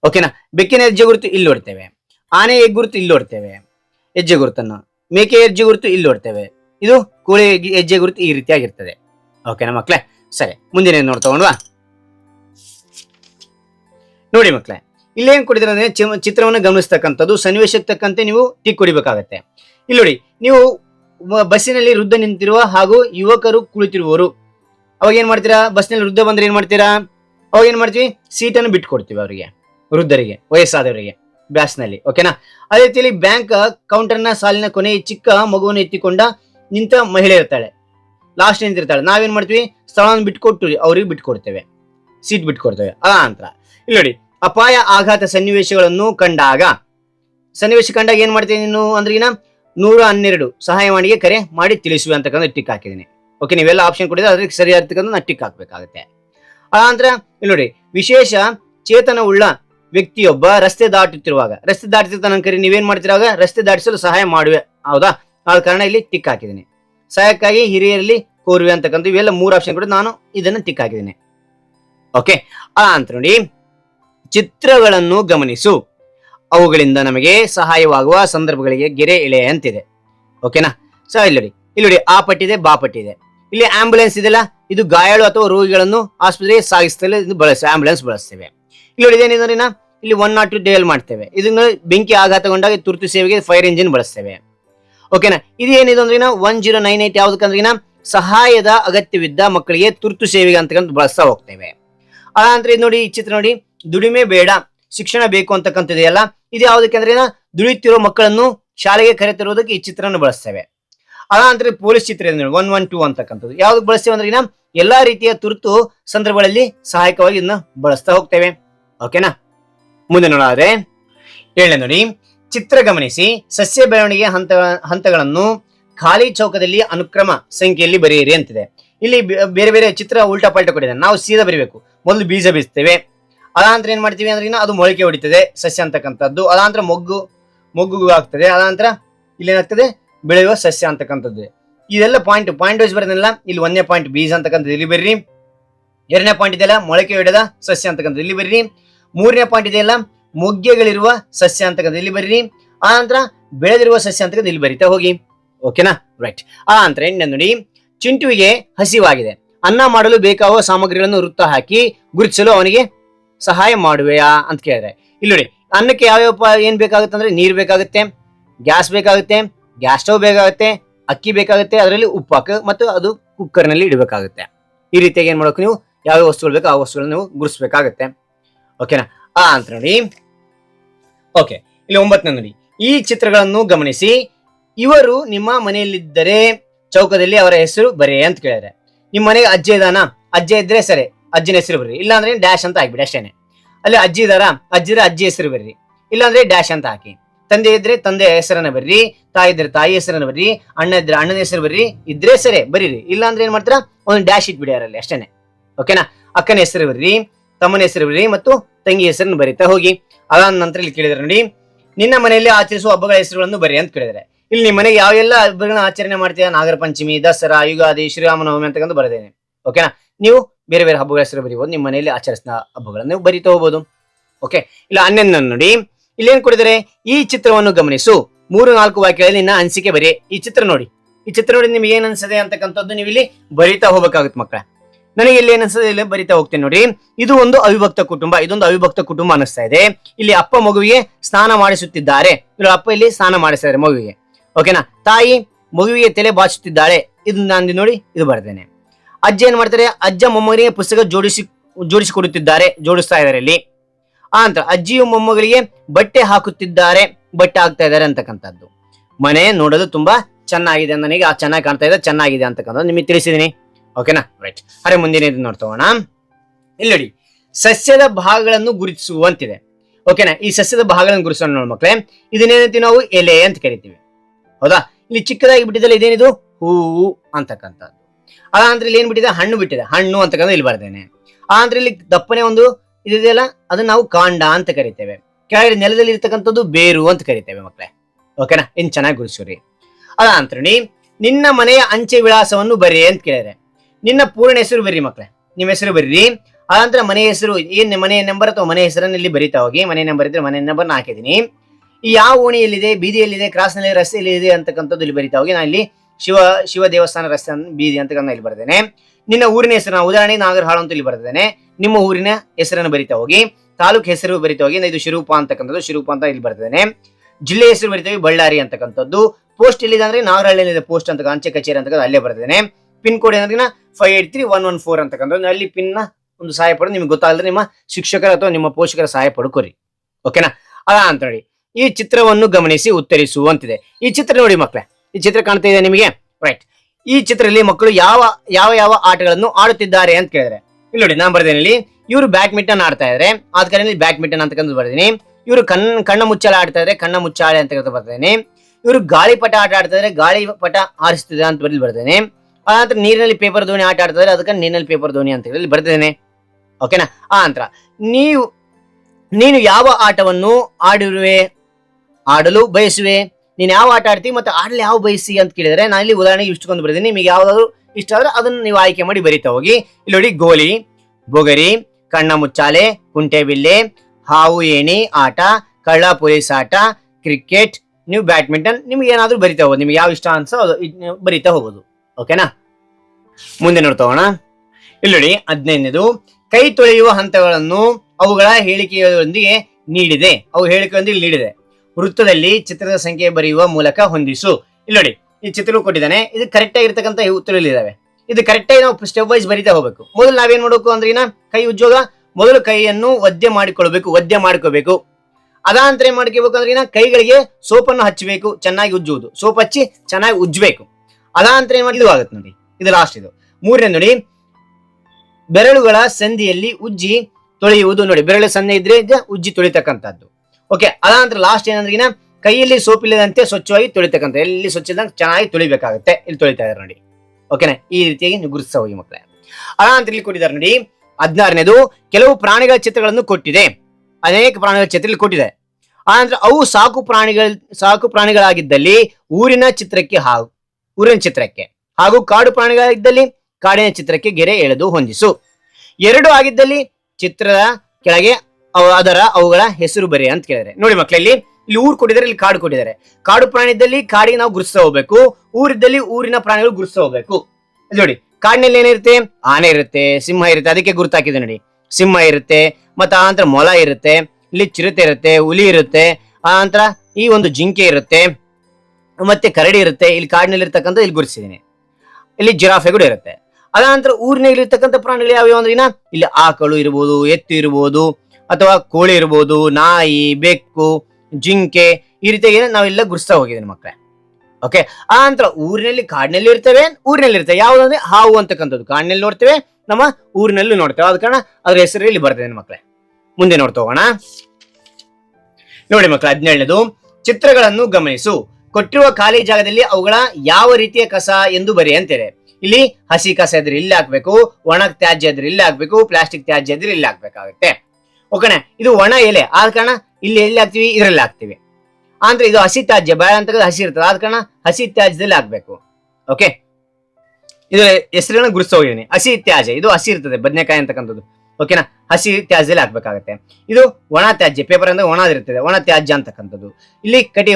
ಓಕೆನಾ? ಬೆಕ್ಕಿನ ಹೆಜ್ಜೆ ಗುರುತು ಇಲ್ಲಿ ನೋಡ್ತೇವೆ. ಆನೆ ಹೆಜ್ಜೆ ಗುರುತು ಇಲ್ಲಿ ನೋಡ್ತೇವೆ. ಹೆಜ್ಜೆ ಗುರುತನ್ನು. ಮೇಕೆ ಹೆಜ್ಜೆ ಗುರುತು ಇಲ್ಲಿ ನೋಡ್ತೇವೆ. ಇದು ಕೋಳಿ ಹೆಜ್ಜೆ ಗುರುತು ಈ ರೀತಿಯಾಗಿರ್ತದೆ. ಓಕೆನಾ ಮಕ್ಳೇ? ಸರಿ ಮುಂದಿನ ನೋಡ್ ತಗೊಂಡ್ವಾ ನೋಡಿ ಮಕ್ಳೇ ಇಲ್ಲೇನ್ ಕೊಡಿದ್ರೆ ಅಂದ್ರೆ ಚಿತ್ರವನ್ನು ಗಮನಿಸ್ತಕ್ಕಂಥದ್ದು ಸನ್ನಿವೇಶಕ್ಕೆ ತಕ್ಕಂತೆ ನೀವು ಟಿಕ್ ಕೊಡಿಬೇಕಾಗತ್ತೆ. ಇಲ್ಲಿ ನೋಡಿ, ನೀವು ಬಸ್ಸಿನಲ್ಲಿ ವೃದ್ಧ ನಿಂತಿರುವ ಹಾಗೂ ಯುವಕರು ಕುಳಿತಿರುವವರು, ಅವಾಗ ಏನ್ ಮಾಡ್ತೀರಾ? ಬಸ್ನಲ್ಲಿ ವೃದ್ಧ ಬಂದ್ರೆ ಏನ್ ಮಾಡ್ತೀರಾ? ಅವಾಗ ಏನ್ ಮಾಡ್ತೀವಿ? ಸೀಟನ್ನು ಬಿಟ್ಕೊಡ್ತೀವಿ ಅವರಿಗೆ. ವೃದ್ಧರಿಗೆ, ವಯಸ್ಸಾದವರಿಗೆ ಬ್ಯಾಸ್ನಲ್ಲಿ ಓಕೆನಾ ಅದೇ ರೀತಿಯಲ್ಲಿ ಬ್ಯಾಂಕ್ ಕೌಂಟರ್ನ ಸಾಲಿನ ಕೊನೆ ಚಿಕ್ಕ ಮಗುವನ್ನು ಎತ್ತಿಕೊಂಡ ನಿಂತ ಮಹಿಳೆ ಇರ್ತಾಳೆ. ಲಾಸ್ಟ್ ನಿಂತಿರ್ತಾಳೆ ನಾವೇನ್ ಮಾಡ್ತೀವಿ? ಸ್ಥಳವನ್ನು ಬಿಟ್ಕೊಟ್ಟು ಅವ್ರಿಗೆ ಬಿಟ್ಕೊಡ್ತೇವೆ. ಸೀಟ್ ಬಿಟ್ಕೊಡ್ತೇವೆ. ಅಲ್ಲ ಅಂತರ ಇಲ್ಲಿ ನೋಡಿ, ಅಪಾಯ ಆಘಾತ ಸನ್ನಿವೇಶಗಳನ್ನು ಕಂಡಾಗ, ಸನ್ನಿವೇಶ ಕಂಡಾಗ ಏನ್ ಮಾಡ್ತೀನಿ ನೀನು ಅಂದ್ರೆ ನೂರ ಹನ್ನೆರಡು ಸಹಾಯವಾಣಿಗೆ ಕರೆ ಮಾಡಿ ತಿಳಿಸುವೆ ಅಂತಕ್ಕಂಥ ಟಿಕ್ ಹಾಕಿದ್ದೀನಿ. ಓಕೆ ನೀವೆಲ್ಲ ಆಪ್ಷನ್ ಕೊಟ್ಟಿದ್ರೆ ಅದಕ್ಕೆ ಸರಿಯಾಗಿರ್ತಕ್ಕಂಥ ನಾನು ಟಿಕ್ ಹಾಕ್ಬೇಕಾಗುತ್ತೆ. ನಂತರ, ಇಲ್ಲಿ ನೋಡಿ, ವಿಶೇಷ ಚೇತನ ಉಳ್ಳ ವ್ಯಕ್ತಿಯೊಬ್ಬ ರಸ್ತೆ ದಾಟುತ್ತಿರುವಾಗ, ರಸ್ತೆ ದಾಟುತ್ತಿರ್ತಾನ ಕರಿ ನೀವೇನ್ ಮಾಡ್ತಿರುವಾಗ ರಸ್ತೆ ದಾಟಿಸಲು ಸಹಾಯ ಮಾಡುವೆ. ಹೌದಾ? ಆದ ಕಾರಣ ಇಲ್ಲಿ ಟಿಕ್ ಹಾಕಿದ್ದೀನಿ. ಸಹಾಯಕ್ಕಾಗಿ ಹಿರಿಯರಲ್ಲಿ ಕೋರುವೆ ಅಂತಕ್ಕಂಥ ಇವೆಲ್ಲ ಮೂರು ಆಪ್ಷನ್ ಕೂಡ ನಾನು ಇದನ್ನು ಟಿಕ್ ಹಾಕಿದ್ದೀನಿ. ಓಕೆ ಆ, ಅಂತ ನೋಡಿ. ಚಿತ್ರಗಳನ್ನು ಗಮನಿಸು. ಅವುಗಳಿಂದ ನಮಗೆ ಸಹಾಯವಾಗುವ ಸಂದರ್ಭಗಳಿಗೆ ಗೆರೆ ಎಳೆ ಅಂತಿದೆ. ಓಕೆನಾ ಸೊ ಇಲ್ಲಿ ನೋಡಿ. ಇಲ್ಲಿ ನೋಡಿ, ಆ ಪಟ್ಟಿದೆ, ಬಾ ಪಟ್ಟಿದೆ. ಇಲ್ಲಿ ಆಂಬುಲೆನ್ಸ್ ಇದೆಲ್ಲ ಇದು ಗಾಯಾಳು ಅಥವಾ ರೋಗಿಗಳನ್ನು ಆಸ್ಪತ್ರೆಗೆ ಸಾಗಿಸಲು ಬಳಸ ಆಂಬುಲೆನ್ಸ್ ಬಳಸ್ತೇವೆ. ಇಲ್ಲಿ ನೋಡಿ ನಾ? ಇಲ್ಲಿ ಒನ್ ನಾಟ್ ಟು ಡೇಲ್ ಮಾಡ್ತೇವೆ. ಇದನ್ನ ಬೆಂಕಿ ಆಘಾತಗೊಂಡಾಗ ತುರ್ತು ಸೇವೆಗೆ ಫೈರ್ ಇಂಜಿನ್ ಬಳಸ್ತೇವೆ. ಓಕೆನಾ ಇದು ಏನಿದೆ ಅಂದ್ರೆ ಒನ್ ಜೀರೋ ನೈನ್ ಏಟ್ ಯಾವ್ದಕ್ಕಂದ್ರೆ ಸಹಾಯದ ಅಗತ್ಯವಿದ್ದ ಮಕ್ಕಳಿಗೆ ತುರ್ತು ಸೇವೆಗೆ ಅಂತಕ್ಕಂಥ ಬಳಸ್ತಾ ಹೋಗ್ತೇವೆ. ಅದಂದ್ರೆ ಇದು ನೋಡಿ ಈ ಚಿತ್ರ ನೋಡಿ, ದುಡಿಮೆ ಬೇಡ, ಶಿಕ್ಷಣ ಬೇಕು ಅಂತಕ್ಕಂಥದ್ದೆಯಲ್ಲ, ಇದು ಯಾವುದಕ್ಕೆ ಅಂದ್ರೆ ದುಡಿಯುತ್ತಿರೋ ಮಕ್ಕಳನ್ನು ಶಾಲೆಗೆ ಕರೆತರುವುದಕ್ಕೆ ಈ ಚಿತ್ರನ ಬಳಸ್ತೇವೆ. ಅದಾನಂತರ ಪೊಲೀಸ್ ಚಿತ್ರ ನೋಡಿ ಒನ್ ಒನ್ ಟೂ ಅಂತಕ್ಕಂಥದ್ದು. ಯಾವ್ದಕ್ಕೆ ಬಳಸ್ತೇವೆ ಅಂದ್ರೆ ಎಲ್ಲಾ ರೀತಿಯ ತುರ್ತು ಸಂದರ್ಭಗಳಲ್ಲಿ ಸಹಾಯಕವಾಗಿ ಇದನ್ನ ಬಳಸ್ತಾ ಹೋಗ್ತೇವೆ. ಓಕೆನಾ ಮುಂದೆ ನೋಡಾದ್ರೆ ಏಳನೇ ನೋಡಿ ಚಿತ್ರ ಗಮನಿಸಿ. ಸಸ್ಯ ಬೆಳವಣಿಗೆ ಹಂತ, ಹಂತಗಳನ್ನು ಖಾಲಿ ಚೌಕದಲ್ಲಿ ಅನುಕ್ರಮ ಸಂಖ್ಯೆಯಲ್ಲಿ ಬರೆಯಿರಿ ಅಂತಿದೆ. ಇಲ್ಲಿ ಬೇರೆ ಬೇರೆ ಚಿತ್ರ ಉಲ್ಟಾ ಪಲ್ಟಾ ಕೊಟ್ಟಿದೆ ನಾವು ಸೀದಾ ಬರಿಬೇಕು. ಮೊದಲು ಬೀಜ ಬೀಸ್ತೇವೆ ಅದಾನಂತರ ಏನ್ ಮಾಡ್ತೀವಿ ಅಂದ್ರೆ ಅದು ಮೊಳಕೆ ಹೊಡಿತದೆ, ಸಸ್ಯ ಅಂತಕ್ಕಂಥದ್ದು. ಅದಾನಂತರ ಮೊಗ್ಗು ಮೊಗ್ಗು ಆಗ್ತದೆ. ಅದಾನಂತರ ಇಲ್ಲಿ ಏನಾಗ್ತದೆ ಬೆಳೆಯುವ ಸಸ್ಯ ಅಂತಕ್ಕಂಥದ್ದು. ಇದೆಲ್ಲ ಪಾಯಿಂಟ್ ಪಾಯಿಂಟ್ ವೈಸ್ ಬರೋದಿಲ್ಲ ಇಲ್ಲಿ ಒಂದನೇ ಪಾಯಿಂಟ್ ಬೀಜ ಅಂತಕ್ಕಂಥದ್ದು ಇಲ್ಲಿ ಬರ್ರಿ. ಎರಡನೇ ಪಾಯಿಂಟ್ ಇದೆಲ್ಲ ಮೊಳಕೆ ಹೊಡೆದ ಸಸ್ಯ ಅಂತಕ್ಕಂಥದ್ದು ಇಲ್ಲಿ ಬರ್ರಿ. ಮೂರನೇ ಪಾಯಿಂಟ್ ಇದೆಯಲ್ಲ ಮೊಗ್ಗೆಗಳಿರುವ ಸಸ್ಯ ಇಲ್ಲಿ ಬರೀರಿ. ಆ ನಂತರ ಬೆಳೆದಿರುವ ಸಸ್ಯ ಇಲ್ಲಿ ಬರೀತಾ ಹೋಗಿ. ಓಕೆನಾ ರೈಟ್ ಆ ನಂತರ ಎಂಟನೇ ನೋಡಿ, ಚಿಂಟುವಿಗೆ ಹಸಿವಾಗಿದೆ. ಅನ್ನ ಮಾಡಲು ಬೇಕಾಗುವ ಸಾಮಗ್ರಿಗಳನ್ನು ವೃತ್ತ ಹಾಕಿ ಗುರುತಿಸಲು ಅವನಿಗೆ ಸಹಾಯ ಮಾಡುವೆಯಾ ಅಂತ ಕೇಳಿದ್ರೆ. ಇಲ್ಲಿ ನೋಡಿ, ಅನ್ನಕ್ಕೆ ಯಾವ್ಯಾವ ಏನ್ ಬೇಕಾಗುತ್ತೆ ಅಂದ್ರೆ ನೀರು ಬೇಕಾಗುತ್ತೆ, ಗ್ಯಾಸ್ ಬೇಕಾಗುತ್ತೆ, ಗ್ಯಾಸ್ ಸ್ಟವ್ ಬೇಕಾಗುತ್ತೆ, ಅಕ್ಕಿ ಬೇಕಾಗುತ್ತೆ, ಅದರಲ್ಲಿ ಉಪ್ಪು ಹಾಕ ಮತ್ತು ಅದು ಕುಕ್ಕರ್ನಲ್ಲಿ ಇಡಬೇಕಾಗುತ್ತೆ. ಈ ರೀತಿಯಾಗಿ ಏನ್ ಮಾಡಬೇಕು ನೀವು? ಯಾವ ವಸ್ತುಗಳು ಬೇಕು ಆ ವಸ್ತುಗಳನ್ನ ನೀವು ಗುರುತಿಸಬೇಕಾಗುತ್ತೆ. ಓಕೆನಾ ಆ, ಅಂತ ನೋಡಿ. ಓಕೆ ಇಲ್ಲಿ ಒಂಬತ್ತನೇ ನೋಡಿ. ಈ ಚಿತ್ರಗಳನ್ನು ಗಮನಿಸಿ. ಇವರು ನಿಮ್ಮ ಮನೆಯಲ್ಲಿದ್ದರೆ ಚೌಕದಲ್ಲಿ ಅವರ ಹೆಸರು ಬರೆಯ ಅಂತ ಕೇಳಿದ್ರೆ ನಿಮ್ಮ ಮನೆಗೆ ಅಜ್ಜ ಇದಾನ ಅಜ್ಜ ಇದ್ರೆ ಸರಿ, ಅಜ್ಜನ ಹೆಸರು ಬರ್ರಿ. ಇಲ್ಲಾಂದ್ರೆ ಡ್ಯಾಶ್ ಅಂತ ಹಾಕ್ಬಿಡಿ ಅಷ್ಟೇನೆ. ಅಲ್ಲಿ ಅಜ್ಜಿ ಇದಾರ ಅಜ್ಜಿ ಇದ್ರೆ ಅಜ್ಜಿ ಹೆಸರು ಬರ್ರಿ. ಇಲ್ಲಾಂದ್ರೆ ಡ್ಯಾಶ್ ಅಂತ ಹಾಕಿ. ತಂದೆ ಇದ್ರೆ ತಂದೆ ಹೆಸರನ್ನ ಬರ್ರಿ, ತಾಯಿ ಇದ್ರೆ ತಾಯಿ ಹೆಸರನ್ನ ಬರ್ರಿ, ಅಣ್ಣ ಇದ್ರೆ ಅಣ್ಣನ ಹೆಸರು ಬರ್ರಿ, ಇದ್ರೆ ಸರಿ, ಬರೀರಿ. ಇಲ್ಲಾಂದ್ರೆ ಏನ್ ಮಾಡ್ತೀರಾ? ಒಂದು ಡ್ಯಾಶ್ ಇಟ್ಬಿಡಿ ಅದರಲ್ಲಿ ಅಷ್ಟೇನೆ. ಓಕೆನಾ ಅಕ್ಕನ ಹೆಸರು ಬರ್ರಿ. ತಮ್ಮನ ಹೆಸರು ಬರೀ ಮತ್ತು ತಂಗಿ ಹೆಸರನ್ನು ಬರೀತಾ ಹೋಗಿ. ಅದಾದ ನಂತರ ಇಲ್ಲಿ ಕೇಳಿದ್ರೆ ನೋಡಿ, ನಿನ್ನ ಮನೆಯಲ್ಲಿ ಆಚರಿಸುವ ಹಬ್ಬಗಳ ಹೆಸರುಗಳನ್ನು ಬರೀ ಅಂತ ಕೇಳಿದರೆ. ಇಲ್ಲಿ ನಿಮ್ಮ ಮನೆಗೆ ಯಾವೆಲ್ಲ ಹಬ್ಬಗಳನ್ನ ಆಚರಣೆ ಮಾಡ್ತೀರಾ ನಾಗರ ಪಂಚಮಿ ದಸರಾ, ಯುಗಾದಿ, ಶ್ರೀರಾಮನವಮಿ ಅಂತ ಬರೆದೇನೆ. ಓಕೆನಾ ನೀವು ಬೇರೆ ಬೇರೆ ಹಬ್ಬಗಳ ಹೆಸರು ಬರೀಬಹುದು ನಿಮ್ಮ ಮನೆಯಲ್ಲಿ ಆಚರಿಸಿದ ಹಬ್ಬಗಳನ್ನು ನೀವು ಬರಿತಾ ಹೋಗ್ಬೋದು. ಓಕೆ ಇಲ್ಲ, ಹನ್ನೊಂದನ್ನು ನೋಡಿ. ಇಲ್ಲಿ ಏನ್ ಕೊಡಿದರೆ ಈ ಚಿತ್ರವನ್ನು ಗಮನಿಸು. ಮೂರು, ನಾಲ್ಕು ವಾಕ್ಯಗಳಲ್ಲಿ ನಿನ್ನ ಅನಿಸಿಕೆ ಬರೀ. ಈ ಚಿತ್ರ ನೋಡಿ. ಈ ಚಿತ್ರ ನೋಡಿ ನಿಮ್ಗೆ ಏನ್ ಅನ್ಸದೆ ಅಂತಕ್ಕಂಥದ್ದು ನೀವು ಇಲ್ಲಿ ಬರಿತಾ ಹೋಗ್ಬೇಕಾಗುತ್ತೆ ಮಕ್ಕಳ. ನನಗೆ ಇಲ್ಲಿ ಏನಿಸ್ತದೆ ಇಲ್ಲಿ ಬರಿತಾ ಹೋಗ್ತೇನೆ ನೋಡಿ. ಇದು ಒಂದು ಅವಿಭಕ್ತ ಕುಟುಂಬ, ಇದೊಂದು ಅವಿಭಕ್ತ ಕುಟುಂಬ ಅನಿಸ್ತಾ ಇದೆ. ಇಲ್ಲಿ ಅಪ್ಪ ಮಗುವಿಗೆ ಸ್ನಾನ ಮಾಡಿಸುತ್ತಿದ್ದಾರೆ. ಅಪ್ಪ ಇಲ್ಲಿ ಸ್ನಾನ ಮಾಡಿಸ್ತಾರೆ ಮಗುವಿಗೆ. ಓಕೆನಾ ತಾಯಿ ಮಗುವಿಗೆ ತಲೆ ಬಾಚುತ್ತಿದ್ದಾಳೆ ಇದು ನಾನು ನೋಡಿ, ಇದು ಬರ್ತೇನೆ ಅಜ್ಜ ಏನ್ ಮಾಡ್ತಾರೆ? ಅಜ್ಜ ಮೊಮ್ಮಗನಿಗೆ ಪುಸ್ತಕ ಜೋಡಿಸಿ ಜೋಡಿಸಿಕೊಡುತ್ತಿದ್ದಾರೆ ಜೋಡಿಸ್ತಾ ಇದ್ದಾರೆ ಇಲ್ಲಿ. ಆ ನಂತರ ಅಜ್ಜಿಯು ಮೊಮ್ಮಗಳಿಗೆ ಬಟ್ಟೆ ಹಾಕುತ್ತಿದ್ದಾರೆ, ಬಟ್ಟೆ ಹಾಕ್ತಾ ಇದ್ದಾರೆ ಅಂತಕ್ಕಂಥದ್ದು. ಮನೆ ನೋಡಲು ತುಂಬಾ ಚೆನ್ನಾಗಿದೆ ನನಗೆ ಆ ಚೆನ್ನಾಗಿ ಕಾಣ್ತಾ ಇದೆ, ಚೆನ್ನಾಗಿದೆ ಅಂತಕ್ಕಂಥದ್ದು ನಿಮಗೆ ತಿಳಿಸಿದೀನಿ. ಓಕೆನಾ ರೈಟ್ ಅರೆ, ಮುಂದಿನ ನೋಡ್ತೋಣ ಇಲ್ಲಿ ನೋಡಿ. ಸಸ್ಯದ ಭಾಗಗಳನ್ನು ಗುರುತಿಸುವಂತಿದೆ. ಓಕೆನಾ ಈ ಸಸ್ಯದ ಭಾಗಗಳನ್ನು ಗುರುತಿಸೋಣ ನೋಡಿ ಮಕ್ಕಳೇ ಇದನ್ನೇನಂತೀವಿ ನಾವು? ಎಲೆ ಅಂತ ಕರಿತೀವಿ. ಹೌದಾ? ಇಲ್ಲಿ ಚಿಕ್ಕದಾಗಿ ಬಿಟ್ಟಿದ್ದಲ್ಲ ಇದೇನಿದು? ಹೂವು ಅಂತಕ್ಕಂಥದ್ದು. ಅದಾಂತರ ಇಲ್ಲಿ ಏನ್ ಬಿಟ್ಟಿದೆ? ಹಣ್ಣು ಬಿಟ್ಟಿದೆ. ಹಣ್ಣು ಅಂತಕ್ಕಂಥ ಇಲ್ಲಿ ಬರ್ದೇನೆ ಆ ಅಂದ್ರೆ ಇಲ್ಲಿ ದಪ್ಪನೆ ಒಂದು ಇದೆಯಲ್ಲ ಅದನ್ನ ನಾವು ಕಾಂಡ ಅಂತ ಕರಿತೇವೆ. ಕೆಳಗಡೆ ನೆಲದಲ್ಲಿ ಇರ್ತಕ್ಕಂಥದ್ದು ಬೇರು ಅಂತ ಕರಿತೇವೆ ಮಕ್ಕಳೇ ಓಕೆನಾ ಇನ್ ಚೆನ್ನಾಗಿ ಗುರುಸೂರಿ ಅದಾಂತರಣಿ, ನಿನ್ನ ಮನೆಯ ಅಂಚೆ ವಿಳಾಸವನ್ನು ಬರೀ ಅಂತ ಕೇಳಿದ್ರೆ. ನಿನ್ನ ಪೂರ್ಣ ಹೆಸರು ಬರ್ರಿ ಮಕ್ಕಳೇ ನಿಮ್ಮ ಹೆಸರು ಬರ್ರಿ. ಆನಂತರ ಮನೆ ಹೆಸರು, ಏನ್ ಮನೆ ನಂಬರ್ ಅಥವಾ ಮನೆ ಹೆಸರನ್ನ ಇಲ್ಲಿ ಬರಿತಾ ಹೋಗಿ. ಮನೆ ನಂಬರ್ ಇದ್ರೆ ಮನೆ ನಂಬರ್ ಹಾಕಿದೀನಿ ಈ ಯಾವ ಓಣಿಯಲ್ಲಿದೆ, ಬೀದಿಯಲ್ಲಿದೆ ಕ್ರಾಸ್ನಲ್ಲಿ ರಸ್ತೆಯಲ್ಲಿ ಇದೆ ಅಂತಕ್ಕಂಥದ್ದು ಇಲ್ಲಿ ಬರಿತಾ ಹೋಗಿ. ನಾನು ಇಲ್ಲಿ ಶಿವ ಶಿವ ದೇವಸ್ಥಾನ ರಸ್ತೆ ಅಂತ ಬೀದಿ ಅಂತಕ್ಕಂಥ ಇಲ್ಲಿ ಬರ್ತೇನೆ ನಿನ್ನ ಊರಿನ ಹೆಸರು ಉದಾಹರಣೆ ನಾಗರಹಾಳು ಅಂತ ಇಲ್ಲಿ ಬರ್ತೇನೆ ನಿಮ್ಮ ಊರಿನ ಹೆಸರನ್ನು ಬರಿತಾ ಹೋಗಿ. ತಾಲೂಕ್ ಹೆಸರು ಬರಿತಾ ಹೋಗಿ. ಇದು ಶಿರೂಪ ಅಂತಕ್ಕಂಥದ್ದು. ಶಿರೂಪ ಅಂತ ಇಲ್ಲಿ ಬರ್ತೇನೆ ಜಿಲ್ಲೆ ಹೆಸರು ಬರಿತೇವೆ ಬಳ್ಳಾರಿ ಅಂತಕ್ಕಂಥದ್ದು. ಪೋಸ್ಟ್ ಎಲ್ಲಿದೆ ಅಂದ್ರೆ ನಾಗರಹಳ್ಳಿಯಲ್ಲಿ ಪೋಸ್ಟ್ ಅಂತ, ಅಂಚೆ ಕಚೇರಿ ಅಂತಕ್ಕಂಥ ಅಲ್ಲೇ ಬರ್ತೇನೆ ಪಿನ್ ಕೋಡ್ ಏನಂದ್ರೆ five eight three one one four ಅಂತಕ್ಕಂಥದ್ದು ಅಲ್ಲಿ ಪಿನ್ನ ಒಂದು ಸಹಾಯ ಪಡೆದು ನಿಮ್ಗೆ ಗೊತ್ತಾಗಲ್ಲ ನಿಮ್ಮ ಶಿಕ್ಷಕರ ಅಥವಾ ನಿಮ್ಮ ಪೋಷಕರ ಸಹಾಯ ಪಡ್ಕೋರಿ. ಓಕೆನಾ ಅದ ಅಂತ ಹೇಳಿ. ಈ ಚಿತ್ರವನ್ನು ಗಮನಿಸಿ ಉತ್ತರಿಸುವಂತಿದೆ. ಈ ಚಿತ್ರ ನೋಡಿ ಮಕ್ಕಳೇ ಈ ಚಿತ್ರ ಕಾಣ್ತಾ ಇದೆ ನಿಮಗೆ? ರೈಟ್ ಈ ಚಿತ್ರದಲ್ಲಿ ಮಕ್ಕಳು ಯಾವ ಯಾವ ಯಾವ ಆಟಗಳನ್ನು ಆಡುತ್ತಿದ್ದಾರೆ ಅಂತ ಕೇಳಿದ್ರೆ. ಇಲ್ಲಿ ನೋಡಿ, ನಾನು ಬರ್ದೇನೆ ಇಲ್ಲಿ. ಇವರು ಬ್ಯಾಡ್ಮಿಂಟನ್ ಆಡ್ತಾ ಇದ್ದಾರೆ ಆದ ಕಾರಣ ಬ್ಯಾಡ್ಮಿಂಟನ್ ಅಂತಕ್ಕಂಥ ಬರ್ದೇನೆ. ಇವರು ಕಣ್, ಕಣ್ಣ ಮುಚ್ಚಾಲೆ ಆಡ್ತಾ ಇದ್ರೆ. ಕಣ್ಣ ಮುಚ್ಚಾಳೆ ಅಂತ ಬರ್ತೇನೆ ಇವರು ಗಾಳಿಪಟ ಆಟ ಆಡ್ತಾ ಇದ್ದಾರೆ ಗಾಳಿಪಟ ಆರಿಸ್ತಿದೆ ಅಂತ ಬರೆದು ಬರ್ತೇನೆ ಆ ನಂತರ ನೀರಿನಲ್ಲಿ ಪೇಪರ್ ದೋಣಿ ಆಟ ಆಡ್ತಾರೆ ಅದಕ್ಕೆ ನೀರಿನಲ್ಲಿ ಪೇಪರ್ ದೋಣಿ ಅಂತ ಹೇಳಿ ಬರ್ತಿದ್ದೇನೆ ಓಕೆನಾ ಆ ನಂತರ, ನೀವು, ನೀನು ಯಾವ ಆಟವನ್ನು ಆಡಿರುವೆ? ಆಡಲು ಬಯಸುವೆ. ನೀನು ಯಾವ ಆಟ ಆಡ್ತೀವಿ ಮತ್ತೆ ಆಡಲು ಯಾವ ಬಯಸಿ ಅಂತ ಕೇಳಿದ್ರೆ ನಾನು ಇಲ್ಲಿ ಉದಾಹರಣೆಗೆ ಇಷ್ಟೊಂದು ಬರ್ತೀನಿ ನಿಮಗೆ ಯಾವ್ದಾದ್ರು ಇಷ್ಟ ಆದ್ರೆ ಅದನ್ನು ನೀವು ಆಯ್ಕೆ ಮಾಡಿ ಬರೀತಾ ಹೋಗಿ. ಇಲ್ಲಿ ನೋಡಿ, ಗೋಲಿ, ಬೊಗರಿ, ಕಣ್ಣ ಮುಚ್ಚಾಲೆ ಕುಂಟೆಬಿಲ್ಲೆ ಹಾವು ಏಣಿ ಆಟ, ಕಳ್ಳ ಪೊಲೀಸ್ ಆಟ, ಕ್ರಿಕೆಟ್, ನೀವು ಬ್ಯಾಡ್ಮಿಂಟನ್, ನಿಮ್ಗೆ ಏನಾದರೂ ಬರಿತಾ ಹೋಗೋದು ನಿಮ್ಗೆ ಯಾವ ಇಷ್ಟ ಅನ್ಸೋ ಅದು ಬರಿತಾ ಹೋಗೋದು ಓಕೆನಾ? ಮುಂದೆ ನೋಡ್ತೋಣ ಇಲ್ಲಿ ನೋಡಿ, ಹದಿನೈದನೇದು, ಕೈ ತೊಳೆಯುವ ಹಂತಗಳನ್ನು ಅವುಗಳ ಹೇಳಿಕೆಯೊಂದಿಗೆ ನೀಡಿದೆ. ಅವು ಹೇಳಿಕೆಯೊಂದಿಗೆ ನೀಡಿದೆ. ವೃತ್ತದಲ್ಲಿ ಚಿತ್ರದ ಸಂಖ್ಯೆ ಬರೆಯುವ ಮೂಲಕ ಹೊಂದಿಸು. ಇಲ್ಲಿ ಈ ಚಿತ್ರ ಕೊಟ್ಟಿದ್ದಾನೆ. ಇದು ಕರೆಕ್ಟ್ ಆಗಿರ್ತಕ್ಕಂಥ ಉತ್ತರಗಳಿದ್ದಾವೆ ಇದು ಕರೆಕ್ಟ್ ಆಗಿ ನಾವು ಸ್ಟೆಪ್ ವೈಸ್ ಬರಿತಾ ಹೋಗ್ಬೇಕು. ಮೊದಲು ನಾವೇನ್ ಮಾಡಬೇಕು ಅಂದ್ರೆ ಏನ ಕೈ ಉದ್ಯೋಗ ಮೊದಲು ಕೈಯನ್ನು ಒದ್ದೆ ಮಾಡಿಕೊಳ್ಬೇಕು, ಒದ್ದೆ ಮಾಡ್ಕೋಬೇಕು. ಅದಾಂತರ ಏನ್ ಮಾಡ್ಕೋಬೇಕು ಅಂದ್ರೆ ಕೈಗಳಿಗೆ ಸೋಪನ್ನು ಹಚ್ಚಬೇಕು, ಚೆನ್ನಾಗಿ ಉಜ್ಜುವುದು. ಸೋಪ್ ಹಚ್ಚಿ ಚೆನ್ನಾಗಿ ಉಜ್ಜಬೇಕು. ಅದಾಂತರ ಏನ್ ಮಾಡ್ಲಿ ಆಗುತ್ತೆ ನೋಡಿ. ಇದು ಲಾಸ್ಟ್ ಇದು. ಮೂರನೇ ನೋಡಿ. ಬೆರಳುಗಳ ಸಂಧಿಯಲ್ಲಿ ಉಜ್ಜಿ ತೊಳೆಯುವುದು ನೋಡಿ. ಬೆರಳು ಸಂಧಿ ಇದ್ರೆ ಇದು ಉಜ್ಜಿ ತೊಳಿತಕ್ಕಂಥದ್ದು. ಓಕೆ ಅದಾನಂತರ ಲಾಸ್ಟ್ ಏನಂದ್ರೆ ಕೈಯಲ್ಲಿ ಸೋಪ್ ಇಲ್ಲದಂತೆ ಸ್ವಚ್ಛವಾಗಿ ತೊಳಿತಕ್ಕಂಥ ಎಲ್ಲಿ ಸ್ವಚ್ಛ ಚೆನ್ನಾಗಿ ತೊಳಿಬೇಕಾಗುತ್ತೆ. ಇಲ್ಲಿ ತೊಳಿತಾ ಇದಾರೆ ನೋಡಿ. ಓಕೆನಾ ಈ ರೀತಿಯಾಗಿ ಗುರುತಿಸ ಹೋಗಿ ಮಕ್ಕಳೇ. ಅದಾನಂತರ ಇಲ್ಲಿ ಕೊಟ್ಟಿದ್ದಾರೆ ನೋಡಿ. ಹದಿನಾರನೇದು, ಕೆಲವು ಪ್ರಾಣಿಗಳ ಚಿತ್ರಗಳನ್ನು ಕೊಟ್ಟಿದೆ. ಅನೇಕ ಪ್ರಾಣಿಗಳ ಚಿತ್ರ ಕೊಟ್ಟಿದೆ. ಆನಂತರ ಅವು ಸಾಕು ಪ್ರಾಣಿಗಳ, ಸಾಕು ಪ್ರಾಣಿಗಳಾಗಿದ್ದಲ್ಲಿ ಊರಿನ ಚಿತ್ರಕ್ಕೆ ಹಾಗೂ ಊರಿನ ಚಿತ್ರಕ್ಕೆ ಹಾಗೂ ಕಾಡು ಪ್ರಾಣಿಗಳಿದ್ದಲ್ಲಿ ಕಾಡಿನ ಚಿತ್ರಕ್ಕೆ ಗೆರೆ ಎಳೆದು ಹೊಂದಿಸು. ಎರಡು ಆಗಿದ್ದಲ್ಲಿ ಚಿತ್ರದ ಕೆಳಗೆ ಅದರ ಅವುಗಳ ಹೆಸರು ಬರೆ ಅಂತ ಕೇಳಿದ್ರೆ ನೋಡಿ ಮಕ್ಕಳಲ್ಲಿ, ಇಲ್ಲಿ ಊರು ಕೊಟ್ಟಿದ್ದಾರೆ, ಇಲ್ಲಿ ಕಾಡು ಕೊಟ್ಟಿದ್ದಾರೆ. ಕಾಡು ಪ್ರಾಣಿ ಕಾಡಿಗೆ ನಾವು ಗುರುಸ್ತಾ ಹೋಗ್ಬೇಕು. ಊರಿದ್ದಲ್ಲಿ ಊರಿನ ಪ್ರಾಣಿಗಳು ಗುರುಸ್ತಾ ಹೋಗ್ಬೇಕು. ನೋಡಿ, ಕಾಡಿನಲ್ಲಿ ಏನಿರುತ್ತೆ? ಆನೆ ಇರುತ್ತೆ, ಸಿಂಹ ಇರುತ್ತೆ, ಅದಕ್ಕೆ ಗುರುತಾಕಿದೆ ನೋಡಿ. ಸಿಂಹ ಇರುತ್ತೆ, ಮತ್ತೆ ಆ ನಂತರ ಮೊಲ ಇರುತ್ತೆ, ಇಲ್ಲಿ ಚಿರತೆ ಇರುತ್ತೆ, ಹುಲಿ ಇರುತ್ತೆ, ಆ ನಂತರ ಈ ಒಂದು ಜಿಂಕೆ ಇರುತ್ತೆ. ಮತ್ತೆ ಕರಡಿ ಇರುತ್ತೆ, ಇಲ್ಲಿ ಕಾಡಿನಲ್ಲಿ ಇರ್ತಕ್ಕಂಥ ಇಲ್ಲಿ ಗುರುಸಿದ್ದೀನಿ ಇಲ್ಲಿ ಜಿರಾಫೆ ಕೂಡ ಇರುತ್ತೆ. ಅದಾನಂತರ ಊರಿನಲ್ಲಿ ಇರ್ತಕ್ಕಂಥ ಪ್ರಾಣಿಗಳು ಯಾವ್ಯಾವ ಅಂದ್ರೆ ಇಲ್ಲಿ ಆಕಳು ಇರ್ಬೋದು, ಎತ್ತು ಇರ್ಬೋದು, ಅಥವಾ ಕೋಳಿ ಇರ್ಬೋದು, ನಾಯಿ, ಬೆಕ್ಕು, ಜಿಂಕೆ ಈ ರೀತಿಯಾಗಿ ನಾವೆಲ್ಲ ಗುರುಸ್ತಾ ಹೋಗಿದ್ದೀನಿ ಮಕ್ಕಳೇ. ಓಕೆ ಆ ನಂತರ ಊರಿನಲ್ಲಿ ಕಾಡಿನಲ್ಲಿ ಇರ್ತವೆ, ಊರಿನಲ್ಲಿ ಇರ್ತವೆ. ಯಾವ್ದಂದ್ರೆ ಹಾವು ಅಂತಕ್ಕಂಥದ್ದು. ಕಾಡಿನಲ್ಲಿ ನೋಡ್ತೇವೆ, ನಮ್ಮ ಊರಿನಲ್ಲೂ ನೋಡ್ತೇವೆ. ಆದ ಕಾರಣ ಅದ್ರ ಹೆಸರು ಇಲ್ಲಿ ಬರ್ತದೆ ಮಕ್ಕಳೇ. ಮುಂದೆ ನೋಡ್ತಾ ಹೋಗೋಣ. ನೋಡಿ ಮಕ್ಕಳ, ಹದಿನೇಳನೇದು, ಚಿತ್ರಗಳನ್ನು ಗಮನಿಸು. ಕೊಟ್ಟಿರುವ ಖಾಲಿ ಜಾಗದಲ್ಲಿ ಅವುಗಳ ಯಾವ ರೀತಿಯ ಕಸ ಎಂದು ಬರಿ ಅಂತಾರೆ. ಇಲ್ಲಿ ಹಸಿ ಕಸ ಇದ್ರೆ ಇಲ್ಲಿ ಹಾಕ್ಬೇಕು, ಒಣ ತ್ಯಾಜ್ಯ ಇದ್ರೆ ಇಲ್ಲಿ ಹಾಕ್ಬೇಕು, ಪ್ಲಾಸ್ಟಿಕ್ ತ್ಯಾಜ್ಯ ಇದ್ರೆ ಇಲ್ಲಿ ಹಾಕ್ಬೇಕಾಗುತ್ತೆ. ಓಕೆನಾ, ಇದು ಒಣ ಎಲೆ, ಆದ ಕಾರಣ ಇಲ್ಲಿ ಎಲ್ಲಿ ಹಾಕ್ತಿವಿ? ಇದರಲ್ಲಿ ಹಾಕ್ತಿವಿ. ಅಂದ್ರೆ ಇದು ಹಸಿ ತ್ಯಾಜ್ಯ ಬೇಡ ಅಂತ ಹಸಿ ಇರ್ತದೆ, ಆದ ಕಾರಣ ಹಸಿ ತ್ಯಾಜ್ಯದಲ್ಲಿ ಹಾಕ್ಬೇಕು. ಓಕೆ? ಇದು ಹೆಸರನ್ನ ಗುರುತಿಸ ಹೋಗಿದ್ದೀನಿ ಹಸಿ ತ್ಯಾಜ್ಯ, ಇದು ಹಸಿ ಇರ್ತದೆ, ಬದನೆಕಾಯಿ ಅಂತಕ್ಕಂಥದ್ದು. ಓಕೆನಾ? ಹಸಿ ತ್ಯಾಜ್ಯದಲ್ಲಿ ಹಾಕ್ಬೇಕಾಗತ್ತೆ. ಇದು ಒಣ ತ್ಯಾಜ್ಯ, ಪೇಪರ್ ಅಂದ್ರೆ ಒಣದಿರ್ತದೆ, ಒಣ ತ್ಯಾಜ್ಯ ಅಂತಕ್ಕಂಥದ್ದು. ಇಲ್ಲಿ ಕಟಿ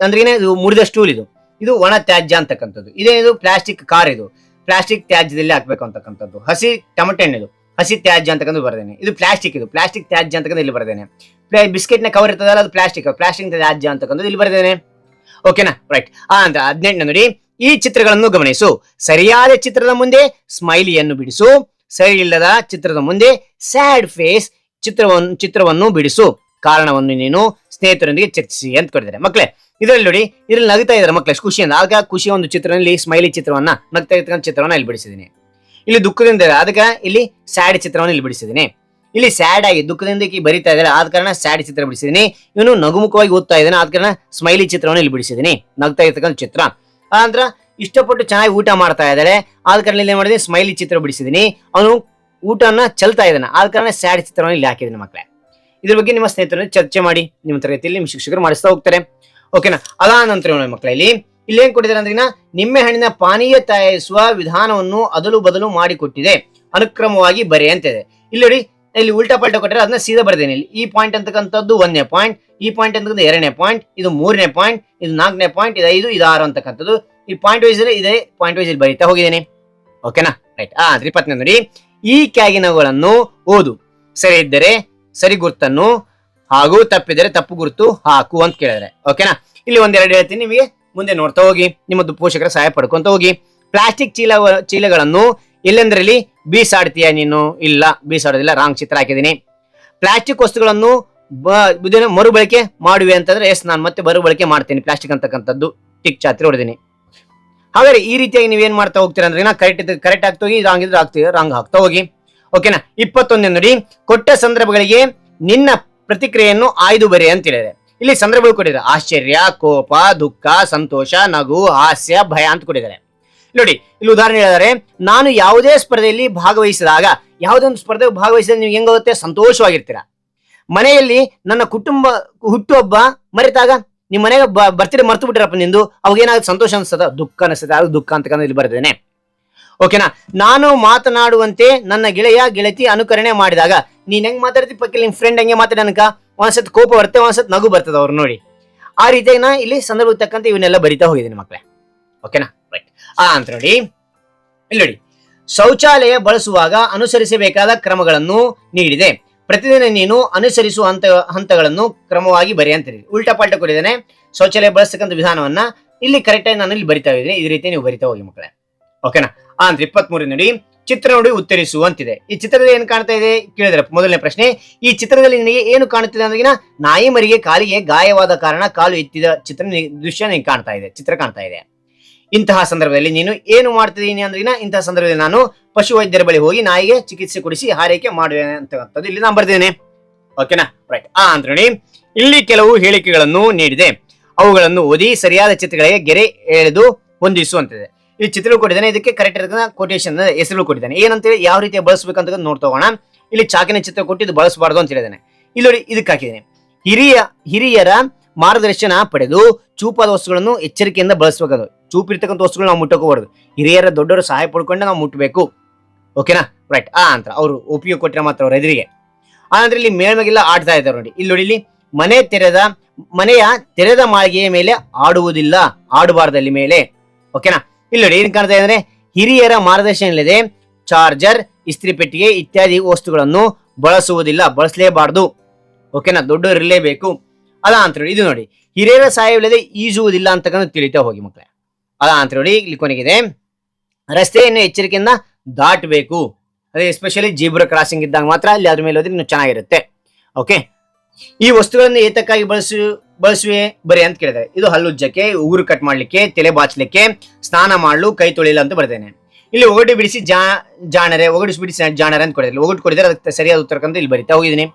ಅಂದ್ರೆ ಇದು ಮುರಿದ ಸ್ಟೂಲ್ ಇದು. ಇದು ಒಣ ತ್ಯಾಜ್ಯ ಅಂತಕ್ಕಂಥದ್ದು. ಇದೇನಿದು ಪ್ಲಾಸ್ಟಿಕ್ ಕಾರ್ ಇದು. ಪ್ಲಾಸ್ಟಿಕ್ ತ್ಯಾಜ್ಯದಲ್ಲಿ ಹಾಕ್ಬೇಕು ಅಂತಕ್ಕಂಥದ್ದು. ಹಸಿ ಟಮಟೆ ಹಣ್ಣು ಇದು ಹಸಿ ತ್ಯಾಜ್ಯ ಅಂತಕ್ಕಂಥ ಬರ್ದೇನೆ. ಇದು ಪ್ಲಾಸ್ಟಿಕ್ ಇದು. ಪ್ಲಾಸ್ಟಿಕ್ ತ್ಯಾಜ್ಯ ಅಂತಕ್ಕಂಥ ಇಲ್ಲಿ ಬರ್ದೇನೆ. ಬಿಸ್ಕೆಟ್ನ ಕವರ್ ಇರ್ತದಲ್ಲ ಅದು ಪ್ಲಾಸ್ಟಿಕ್ ಪ್ಲಾಸ್ಟಿಕ್ ತ್ಯಾಜ್ಯ ಅಂತಕ್ಕಂಥದ್ದು ಇಲ್ಲಿ ಬರ್ದೇನೆ. ಓಕೆನಾ ರೈಟ್ ಆ, ಅಂತ ಹದಿನೆಂಟನೇ ನೋಡಿ. ಈ ಚಿತ್ರಗಳನ್ನು ಗಮನಿಸು. ಸರಿಯಾದ ಚಿತ್ರದ ಮುಂದೆ ಸ್ಮೈಲಿಯನ್ನು ಬಿಡಿಸು. ಸರಿ ಇಲ್ಲದ ಚಿತ್ರದ ಮುಂದೆ ಸ್ಯಾಡ್ ಫೇಸ್ ಚಿತ್ರವನ್ನು ಚಿತ್ರವನ್ನು ಬಿಡಿಸು. ಕಾರಣವನ್ನು ನೀನು ಸ್ನೇಹಿತರೊಂದಿಗೆ ಚರ್ಚಿಸಿ ಅಂತ ಕೊಟ್ಟಿದ್ದಾರೆ. ಮಕ್ಕಳೇ ಇದರಲ್ಲಿ ನೋಡಿ, ಇದ್ರಲ್ಲಿ ನಗ್ತಾ ಇದ್ದಾರೆ ಮಕ್ಕಳು ಖುಷಿಯಿಂದ ಆಗ ಖುಷಿಯ ಒಂದು ಚಿತ್ರದಲ್ಲಿ ಸ್ಮೈಲಿ ಚಿತ್ರವನ್ನ, ನಗ್ತಾ ಇರ್ತಕ್ಕಂಥ ಚಿತ್ರವನ್ನ ಇಲ್ಲಿ ಬಿಡಿಸಿದ್ದೀನಿ. ಇಲ್ಲಿ ದುಃಖದಿಂದ ಅದಕ್ಕೆ ಇಲ್ಲಿ ಸ್ಯಾಡ್ ಚಿತ್ರವನ್ನು ಇಲ್ಲಿ ಬಿಡಿಸಿದ್ದೀನಿ. ಇಲ್ಲಿ ಸ್ಯಾಡ್ ಆಗಿ ದುಃಖದಿಂದ ಬರಿತಾ ಇದ್ದಾರೆ. ಆದ ಕಾರಣ ಸ್ಯಾಡ್ ಚಿತ್ರ ಬಿಡಿಸಿದ್ದೀನಿ. ಇವನು ನಗುಮುಖವಾಗಿ ಓದ್ತಾ ಇದ್ದಾನೆ. ಆದ ಕಾರಣ ಸ್ಮೈಲಿ ಚಿತ್ರವನ್ನು ಇಲ್ಲಿ ಬಿಡಿಸಿದ್ದೀನಿ. ನಗ್ತಾ ಇರ್ತಕ್ಕಂಥ ಚಿತ್ರ. ಆನಂತರ ಇಷ್ಟಪಟ್ಟು ಚೆನ್ನಾಗಿ ಊಟ ಮಾಡ್ತಾ ಇದ್ದಾರೆ ಆದ ಕಾರಣ ಇಲ್ಲಿ ಏನ್ ಮಾಡಿದ್ದೀನಿ? ಸ್ಮೈಲಿ ಚಿತ್ರ ಬಿಡಿಸಿದ್ದೀನಿ. ಅವನು ಊಟನ ಚಲ್ತಾ ಇದ್ದಾನೆ. ಆದ ಕಾರಣ ಸ್ಯಾಡ್ ಚಿತ್ರವನ್ನು ಇಲ್ಲಿ ಹಾಕಿದ್ದೀನಿ ಮಕ್ಕಳೇ ಇದ್ರ ಬಗ್ಗೆ ನಿಮ್ಮ ಸ್ನೇಹಿತರ ಚರ್ಚೆ ಮಾಡಿ ನಿಮ್ಮ ತರಗತಿಯಲ್ಲಿ ನಿಮ್ಮ ಶಿಕ್ಷಕರು ಮಾಡಿಸ್ತಾ ಹೋಗ್ತಾರೆ. ಓಕೆನಾ ಅದಾದ ನಂತರ ನೋಡಿ ಮಕ್ಕಳೇ ಇಲ್ಲಿ ಇಲ್ಲಿ ಏನ್ ಕೊಟ್ಟಿದ್ದಾರೆ ಅಂದ್ರೆ ನಿಮ್ಮೆ ಹಣ್ಣಿನ ಪಾನೀಯ ತಯಾರಿಸುವ ವಿಧಾನವನ್ನು ಅದಲು ಬದಲು ಮಾಡಿಕೊಟ್ಟಿದೆ. ಅನುಕ್ರಮವಾಗಿ ಬರೆ ಅಂತಿದೆ ಇಲ್ಲಿ ನೋಡಿ, ಇಲ್ಲಿ ಉಲ್ಟಾ ಪಲ್ಟಾ ಕೊಟ್ಟರೆ ಅದನ್ನ ಸೀದಾ ಬರ್ದೇನೆ ಇಲ್ಲಿ. ಈ ಪಾಯಿಂಟ್ ಅಂತಕ್ಕಂಥದ್ದು ಒಂದನೇ ಪಾಯಿಂಟ್ ಈ ಪಾಯಿಂಟ್ ಅಂತಕ್ಕಂಥ ಎರಡನೇ ಪಾಯಿಂಟ್ ಇದು ಮೂರನೇ ಪಾಯಿಂಟ್ ಇದು ನಾಲ್ಕನೇ ಪಾಯಿಂಟ್ ಇದು ಐದು, ಇದು ಆರು ಅಂತಕ್ಕಂಥದ್ದು. ಈ ಪಾಯಿಂಟ್ ವೈಸ್ ಇದೇ ಪಾಯಿಂಟ್ ವೈಸ್ ಇಲ್ಲಿ ಬರೀತಾ ಹೋಗಿದ್ದೇನೆ. ಓಕೆನಾ ರೈಟ್ ಆ ಇಪ್ಪತ್ತನೇ ನೋಡಿ, ಈ ಕ್ಯಾಗಿನಗಳನ್ನು ಓದು. ಸರಿ ಇದ್ದರೆ ಸರಿ ಗುರ್ತನ್ನು ಹಾಗೂ ತಪ್ಪಿದರೆ ತಪ್ಪು ಗುರುತು ಹಾಕು ಅಂತ ಕೇಳಿದ್ರೆ. ಓಕೆನಾ ಇಲ್ಲಿ ಒಂದೆರಡು ಹೇಳ್ತೀನಿ ನಿಮಗೆ. ಮುಂದೆ ನೋಡ್ತಾ ಹೋಗಿ. ನಿಮ್ಮದು ಪೋಷಕರ ಸಹಾಯ ಪಡ್ಕೊಂತ ಹೋಗಿ. ಪ್ಲಾಸ್ಟಿಕ್ ಚೀಲ, ಚೀಲಗಳನ್ನು ಇಲ್ಲಂದ್ರಲ್ಲಿ ಬೀಸಾಡ್ತೀಯ ನೀನು? ಇಲ್ಲ, ಬೀಸಾಡೋದಿಲ್ಲ. ರಾಂಗ್ ಚಿತ್ರ ಹಾಕಿದ್ದೀನಿ. ಪ್ಲಾಸ್ಟಿಕ್ ವಸ್ತುಗಳನ್ನು ಮರುಬಳಕೆ ಮಾಡುವೆ ಅಂತಂದ್ರೆ ಎಸ್ ನಾನು ಮತ್ತೆ ಮರುಬಳಕೆ ಮಾಡ್ತೀನಿ. ಪ್ಲಾಸ್ಟಿಕ್ ಅಂತಕ್ಕಂಥದ್ದು. ಟಿಕ್ ಚಾತ್ರಿ ಹೊಡೆದೀನಿ. ಹಾಗಾದ್ರೆ ಈ ರೀತಿಯಾಗಿ ನೀವೇನ್ ಮಾಡ್ತಾ ಹೋಗ್ತೀರಾ ಅಂದ್ರೆ ಕರೆಕ್ಟ್ ಕರೆಕ್ಟ್ ಆಗ್ತಾ ಹೋಗಿ ರಾಂಗ್ ಇದ್ರೆ ಆಗ್ತೀವಿ ರಾಂಗ್ ಹಾಕ್ತಾ ಹೋಗಿ. ಓಕೆನಾ? ಇಪ್ಪತ್ತೊಂದನೇ ನೋಡಿ, ಕೊಟ್ಟ ಸಂದರ್ಭಗಳಿಗೆ ನಿನ್ನ ಪ್ರತಿಕ್ರಿಯೆಯನ್ನು ಆಯ್ದು ಬರೆ ಅಂತ ಹೇಳಿದೆ ಇಲ್ಲಿ ಸಂದರ್ಭಗಳು ಕೊಟ್ಟಿದ್ದಾರೆ. ಆಶ್ಚರ್ಯ, ಕೋಪ, ದುಃಖ, ಸಂತೋಷ, ನಗು, ಹಾಸ್ಯ, ಭಯ ಅಂತ ಕೊಟ್ಟಿದ್ದಾರೆ. ನೋಡಿ, ಇಲ್ಲಿ ಉದಾಹರಣೆ ಹೇಳಿದರೆ ನಾನು ಯಾವುದೇ ಸ್ಪರ್ಧೆಯಲ್ಲಿ ಭಾಗವಹಿಸಿದಾಗ ಯಾವುದೇ ಒಂದು ಸ್ಪರ್ಧೆ ಭಾಗವಹಿಸಿದಾಗ ನೀವು ಹೆಂಗಾಗುತ್ತೆ ಸಂತೋಷವಾಗಿರ್ತೀರಾ? ಮನೆಯಲ್ಲಿ ನನ್ನ ಕುಟುಂಬ ಹುಟ್ಟುಹಬ್ಬ ಮರೆತಾಗ ನಿಮ್ಮ ಮನೆಗೆ ಬರ್ತಿದ್ರೆ ಮರ್ತು ಬಿಟ್ಟಿರಪ್ಪ ನಿಂದು. ಅವಾಗ ಏನಾಗುತ್ತೆ? ಸಂತೋಷ ಅನಿಸ್ತದ ದುಃಖ ಅನಿಸ್ತದೆ ಅದು ದುಃಖ ಅಂತ ಇಲ್ಲಿ ಬರ್ತೇನೆ ಓಕೆನಾ? ನಾನು ಮಾತನಾಡುವಂತೆ ನನ್ನ ಗೆಳೆಯ, ಗೆಳತಿ ಅನುಕರಣೆ ಮಾಡಿದಾಗ, ನೀನ್ ಹೆಂಗ್ ಮಾತಾಡ್ತಿ ಪಕ್ಕಿ ನಿಮ್ ಫ್ರೆಂಡ್ ಹೆಂಗೆ ಮಾತಾಡನಕ ಒಂದ್ಸತ್ ಕೋಪ ಬರುತ್ತೆ, ಒಂದ್ಸತ್ ನಗು ಬರ್ತದ ಅವ್ರು ನೋಡಿ. ಆ ರೀತಿಯಾಗಿ ನಾ ಇಲ್ಲಿ ಸಂದರ್ಭ ತಕ್ಕಂತೆ ಇವನ್ನೆಲ್ಲ ಬರಿತಾ ಹೋಗಿದ್ದೀನಿ ಮಕ್ಕಳೇ ಓಕೆನಾ? ರೈಟ್ ಆ ಅಂತ ನೋಡಿ. ಇಲ್ಲಿ ನೋಡಿ. ಶೌಚಾಲಯ ಬಳಸುವಾಗ ಅನುಸರಿಸಬೇಕಾದ ಕ್ರಮಗಳನ್ನು ನೀಡಿದೆ. ಪ್ರತಿದಿನ ನೀನು ಅನುಸರಿಸುವ ಹಂತ, ಹಂತಗಳನ್ನು ಕ್ರಮವಾಗಿ ಬರಿ ಅಂತೀರಿ. ಉಲ್ಟಾ ಪಾಲ್ಟ ಶೌಚಾಲಯ ಬಳಸ್ತಕ್ಕಂಥ ವಿಧಾನವನ್ನ ಇಲ್ಲಿ ಕರೆಕ್ಟಾಗಿ ನಾನು ಇಲ್ಲಿ ಬರಿತಾ ಇದ್ದೀನಿ. ಈ ರೀತಿ ನೀವು ಬರಿತಾ ಹೋಗಿ ಮಕ್ಕಳೇ ಓಕೆನಾ? ಆ ಇಪ್ಪತ್ತ್ ನೋಡಿ ಚಿತ್ರ ನೋಡಿ ಉತ್ತರಿಸು ಅಂತಿದೆ ಈ ಚಿತ್ರದಲ್ಲಿ ಏನು ಕಾಣ್ತಾ ಇದೆ? ಕೇಳಿದ್ರೆ ಮೊದಲನೇ ಪ್ರಶ್ನೆ, ಈ ಚಿತ್ರದಲ್ಲಿ ನಿನಗೆ ಏನು ಕಾಣುತ್ತಿದೆ ಅಂದ್ರೆ ನಾಯಿ ಮರಿಗೆ ಕಾಲಿಗೆ ಗಾಯವಾದ ಕಾರಣ ಕಾಲು ಎತ್ತಿದ ಚಿತ್ರ ದೃಶ್ಯ ನಿನಗೆ ಕಾಣ್ತಾ ಇದೆ, ಚಿತ್ರ ಕಾಣ್ತಾ ಇದೆ. ಇಂತಹ ಸಂದರ್ಭದಲ್ಲಿ ನೀನು ಏನು ಮಾಡ್ತಿದ್ದೀನಿ ಅಂದ್ರೆ ಇಂತಹ ಸಂದರ್ಭದಲ್ಲಿ ನಾನು ಪಶು ವೈದ್ಯರ ಬಳಿ ಹೋಗಿ ನಾಯಿಗೆ ಚಿಕಿತ್ಸೆ ಕೊಡಿಸಿ ಹಾರೈಕೆ ಮಾಡುವೆ ಅಂತಕ್ಕಂಥದ್ದು ಇಲ್ಲಿ ನಾನು ಬರ್ದೇನೆ ಓಕೆನಾ ರೈಟ್ ಆ ಅಂತ ನೋಡಿ, ಇಲ್ಲಿ ಕೆಲವು ಹೇಳಿಕೆಗಳನ್ನು ನೀಡಿದೆ. ಅವುಗಳನ್ನು ಓದಿ ಸರಿಯಾದ ಚಿತ್ರಗಳಿಗೆ ಗೆರೆ ಎಳೆದು ಹೊಂದಿಸು ಅಂತಿದೆ ಈ ಚಿತ್ರ ಕೊಟ್ಟಿದ್ದಾನೆ. ಇದಕ್ಕೆ ಕರೆಕ್ಟ್ ಇರತಕ್ಕಂಥ ಕೊಟೇಶನ್ ಹೆಸರು ಕೊಟ್ಟಿದ್ದಾನೆ. ಏನಂತೇಳಿ ಯಾವ ರೀತಿ ಬಳಸಬೇಕಂತ ನೋಡ್ತೋಗೋಣ ಇಲ್ಲಿ ಚಾಕಿನ ಚಿತ್ರ ಕೊಟ್ಟು ಇದು ಬಳಸಬಾರ್ದು ಅಂತ ಹೇಳಿದಾನೆ ಇಲ್ಲಿ ನೋಡಿ ಇದಕ್ಕೆ ಹಾಕಿದ್ದೇನೆ. ಹಿರಿಯ, ಹಿರಿಯರ ಮಾರ್ಗದರ್ಶನ ಪಡೆದು ಚೂಪಾದ ವಸ್ತುಗಳನ್ನು ಎಚ್ಚರಿಕೆಯಿಂದ ಬಳಸಬೇಕು ಚೂಪಿರ್ತಕ್ಕಂಥ ವಸ್ತುಗಳು ನಾವು ಮುಟ್ಟಕೋಬಾರ್ದು ಹಿರಿಯರ ದೊಡ್ಡವರು ಸಹಾಯ ಪಡ್ಕೊಂಡು ನಾವು ಮುಟ್ಟಬೇಕು ಓಕೆನಾ ರೈಟ್ ಆ ಅಂತ ಅವರು ಉಪಯೋಗ ಕೊಟ್ಟರೆ ಮಾತ್ರ ಅವ್ರ ಎದುರಿಗೆ. ಆನಂತರ ಇಲ್ಲಿ ಮೇಲ್ಮಗೆಲ್ಲ ಆಡ್ತಾ ಇದ್ದಾರೆ ನೋಡಿ. ಇಲ್ಲಿ ನೋಡಿ, ಇಲ್ಲಿ ಮನೆ ತೆರೆದ, ಮನೆಯ ತೆರೆದ ಮಾಳಿಗೆಯ ಮೇಲೆ ಆಡುವುದಿಲ್ಲ. ಆಡಬಾರ್ದಲ್ಲಿ ಮೇಲೆ. ಓಕೆನಾ ಇಲ್ಲಿ ನೋಡಿ ಏನ್ ಕಾಣ್ತಾ ಇದೆ ಹಿರಿಯರ ಮಾರ್ಗದರ್ಶನ ಇಲ್ಲದೆ ಚಾರ್ಜರ್, ಇಸ್ತ್ರಿ ಪೆಟ್ಟಿಗೆ ಇತ್ಯಾದಿ ವಸ್ತುಗಳನ್ನು ಬಳಸುವುದಿಲ್ಲ, ಬಳಸಲೇಬಾರದು. ಓಕೆನಾ ದೊಡ್ಡ ಇರಲೇಬೇಕು. ಅದ ಅಂತ ನೋಡಿ, ಇದು ನೋಡಿ. ಹಿರಿಯರ ಸಹಾಯವಿಲ್ಲದೆ ಈಜುವುದಿಲ್ಲ ಅಂತಕ್ಕಂಥ ತಿಳಿತಾ ಹೋಗಿ ಮಕ್ಕಳೇ ಅಲ್ಲ ಅಂತ ನೋಡಿ, ಇಲ್ಲಿ ಕೊನೆಗಿದೆ. ರಸ್ತೆಯನ್ನು ಎಚ್ಚರಿಕೆಯಿಂದ ದಾಟಬೇಕು. ಅದೇ ಎಸ್ಪೆಷಲಿ ಜೀಬ್ರ ಕ್ರಾಸಿಂಗ್ ಇದ್ದಾಗ ಮಾತ್ರ ಅಲ್ಲಿ ಅದ್ರ ಮೇಲೆ ಹೋದ್ರೆ ಇನ್ನು ಚೆನ್ನಾಗಿರುತ್ತೆ. ಓಕೆ ಈ ವಸ್ತುಗಳನ್ನು ಏತಕ್ಕಾಗಿ ಬಳಸು, ಬಳಸುವೆ? ಬರೀ ಅಂತ ಕೇಳಿದ್ದಾರೆ. ಇದು ಹಲ್ಲುಜ್ಜಕ್ಕೆ ಉಗುರು ಕಟ್ ಮಾಡ್ಲಿಕ್ಕೆ, ತಲೆ ಬಾಚಲಿಕ್ಕೆ, ಸ್ನಾನ ಮಾಡಲು, ಕೈ ತೊಳಿಲ್ಲ ಅಂತ ಬರ್ತೇನೆ ಇಲ್ಲಿ ಒಗಟು ಬಿಡಿಸಿ ಜಾ, ಜಾಣರೆ, ಒಗಟು ಬಿಡಿಸಿ ಜಾಣರೆ ಅಂತ ಕೊಡಿದ್ರೆ ಒಗಟು ಕೊಡಿದ್ರೆ ಅದಕ್ಕೆ ಸರಿಯಾದ ಉತ್ತರ ಅಂತ ಇಲ್ಲಿ ಬರಿತಾ ಹೋಗಿದ್ದೀನಿ.